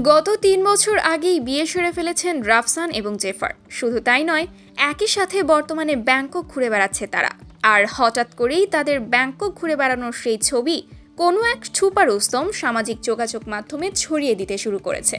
গত তিন বছর আগেই বিয়ে সেরে ফেলেছেন রাফসান এবং জেফার। শুধু তাই নয়, একই সাথে বর্তমানে ব্যাংকক ঘুরে বেড়াচ্ছে তারা। আর হঠাৎ করেই তাদের ব্যাংকক ঘুরে বেড়ানোর সেই ছবি কোনো এক ছুপা রুস্তম সামাজিক যোগাযোগ মাধ্যমে ছড়িয়ে দিতে শুরু করেছে।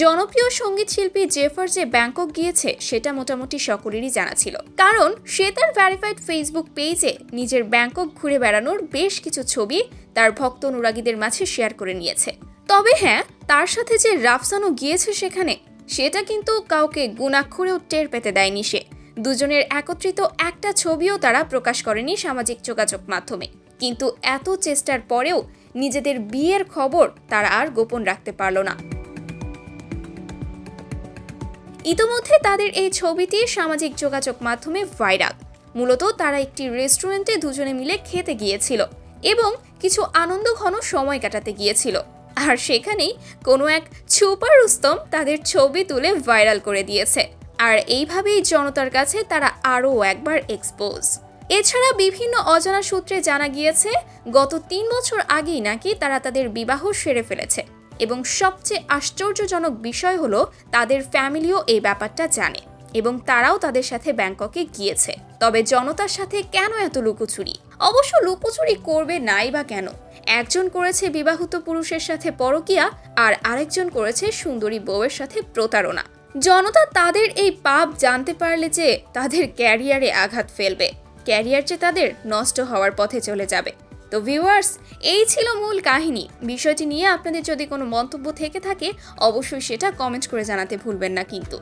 জনপ্রিয় সংগীত শিল্পী জেফার যে ব্যাংকক গিয়েছে, সেটা মোটামুটি সকলেরই জানা ছিল। কারণ সে তার ভ্যারিফাইড ফেসবুক পেজে নিজের ব্যাংকক ঘুরে বেড়ানোর বেশ কিছু ছবি তার ভক্ত অনুরাগীদের মাঝে শেয়ার করে নিয়েছে। তবে হ্যাঁ তার সাথে যে রাফসানও গিয়েছে সেখানে, সেটা কিন্তু কাউকে গুণাক্ষরেও টের পেতে দেয়নি সে। দুজনের একত্রিত একটা ছবিও তারা প্রকাশ করেনি সামাজিক যোগাযোগ মাধ্যমে। কিন্তু এত চেষ্টার পরেও নিজেদের বিয়ের খবর তারা আর গোপন রাখতে পারল না। ইতোমধ্যে তাদের এই ছবিটি সামাজিক যোগাযোগ মাধ্যমে ভাইরাল। মূলত তারা একটি রেস্টুরেন্টে দুজনে মিলে খেতে গিয়েছিল এবং কিছু আনন্দ ঘন সময় কাটাতে গিয়েছিল। আর সেখানেই কোনো এক ছুপার উস্তম তাদের ছবি তুলে ভাইরাল করে দিয়েছে। আর এইভাবেই জনতার কাছে তারা আরও একবার এক্সপোজ এছাড়া বিভিন্ন অজানা সূত্রে জানা গিয়েছে, গত তিন বছর আগেই নাকি তারা তাদের বিবাহ সেরে ফেলেছে। এবং সবচেয়ে আশ্চর্যজনক বিষয় হলো তাদের ফ্যামিলিও এই ব্যাপারটা জানে এবং তারাও তাদের সাথে ব্যাংককে গিয়েছে। তবে জনতার সাথে কেন এত লুকোচুরি? অবশ্য লুকোচুরি করবে নাই বা কেন? একজন করেছে বিবাহিত পুরুষের সাথে পরকিয়া আর আরেকজন করেছে সুন্দরী বউয়ের সাথে প্রতারণা। জনতা তাদের এই পাপ জানতে পারলে যে তাদের ক্যারিয়ারে আঘাত ফেলবে। ক্যারিয়ার যে তাদের নষ্ট হওয়ার পথে চলে যাবে। তো ভিউয়ার্স এই ছিল মূল কাহিনী। বিষয়টি নিয়ে আপনাদের যদি কোনো মন্তব্য থেকে থাকে, অবশ্যই সেটা কমেন্ট করে জানাতে ভুলবেন না কিন্তু।